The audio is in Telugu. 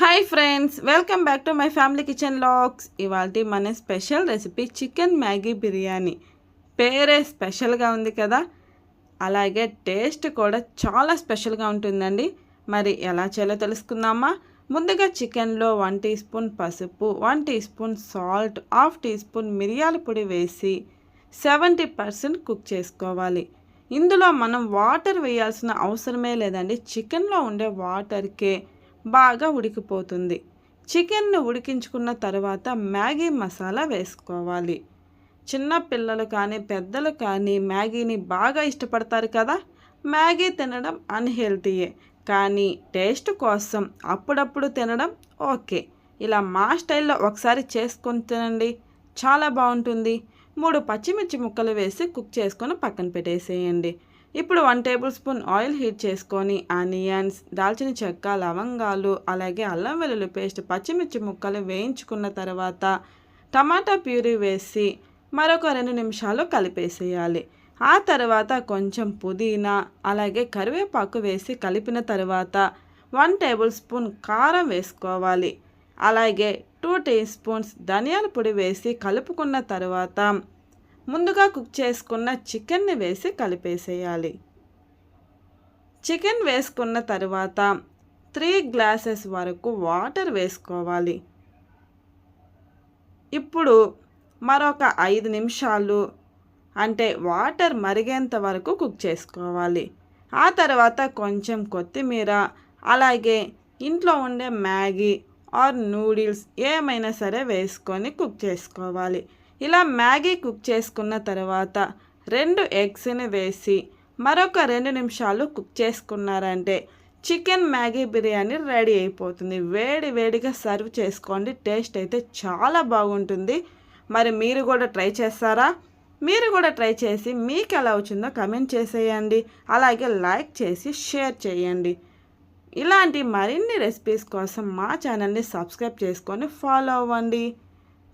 Hi friends welcome back to my family kitchen locks ఇవాళ మన special recipe chicken Maggi biryani పేరే స్పెషల్గా ఉంది కదా? అలాగే టేస్ట్ కూడా చాలా స్పెషల్గా ఉంటుందండి. మరి ఎలా చేయాలో తెలుసుకుందామా? ముందుగా చికెన్లో వన్ టీ స్పూన్ పసుపు one teaspoon salt half teaspoon మిరియాల పొడి వేసి సెవెంటీ పర్సెంట్ కుక్ చేసుకోవాలి. ఇందులో మనం వాటర్ వేయాల్సిన అవసరమే లేదండి. చికెన్లో ఉండే వాటర్కే బాగా ఉడికిపోతుంది. చికెన్ను ఉడికించుకున్న తర్వాత మ్యాగీ మసాలా వేసుకోవాలి. చిన్న పిల్లలు కానీ పెద్దలు కానీ మ్యాగీని బాగా ఇష్టపడతారు కదా? మ్యాగీ తినడం అన్హెల్తీయే. కానీ టేస్ట్ కోసం అప్పుడప్పుడు తినడం ఓకే. ఇలా మా స్టైల్లో ఒకసారి చేసుకొని తినండి. చాలా బాగుంటుంది. మూడు పచ్చిమిర్చి ముక్కలు వేసి కుక్ చేసుకొని పక్కన పెట్టేసేయండి. ఇప్పుడు one tablespoon oil heat చేసుకొని ఆనియన్స్ దాల్చిన చెక్క లవంగాలు అలాగే అల్లం వెల్లుల్లి పేస్ట్ పచ్చిమిర్చి ముక్కలు వేయించుకున్న తర్వాత టమాటా ప్యూరీ వేసి మరొక రెండు నిమిషాలు కలిపేసేయాలి. ఆ తర్వాత కొంచెం పుదీనా అలాగే కరివేపాకు వేసి కలిపిన తర్వాత వన్ టేబుల్ స్పూన్ కారం వేసుకోవాలి. అలాగే టూ టీ స్పూన్స్ ధనియాల పొడి వేసి కలుపుకున్న తర్వాత ముందుగా కుక్ చేసుకున్న చికెన్ని వేసి కలిపేసేయాలి. చికెన్ వేసుకున్న తర్వాత త్రీ గ్లాసెస్ వరకు వాటర్ వేసుకోవాలి. ఇప్పుడు మరొక ఐదు నిమిషాలు అంటే వాటర్ మరిగేంత వరకు కుక్ చేసుకోవాలి. ఆ తర్వాత కొంచెం కొత్తిమీర అలాగే ఇంట్లో ఉండే మ్యాగీ ఆర్ నూడిల్స్ ఏమైనా సరే వేసుకొని కుక్ చేసుకోవాలి. ఇలా మ్యాగీ కుక్ చేసుకున్న తర్వాత రెండు ఎగ్స్ని వేసి మరొక రెండు నిమిషాలు కుక్ చేసుకున్నారంటే చికెన్ మ్యాగీ బిర్యానీ రెడీ అయిపోతుంది. వేడి వేడిగా సర్వ్ చేసుకోండి. టేస్ట్ అయితే చాలా బాగుంటుంది. మరి మీరు కూడా ట్రై చేస్తారా? మీరు కూడా ట్రై చేసి మీకు ఎలా వచ్చిందో కమెంట్ చేసేయండి. అలాగే లైక్ చేసి షేర్ చేయండి. ఇలాంటి మరిన్ని రెసిపీస్ కోసం మా ఛానల్ని సబ్స్క్రైబ్ చేసుకొని ఫాలో అవ్వండి.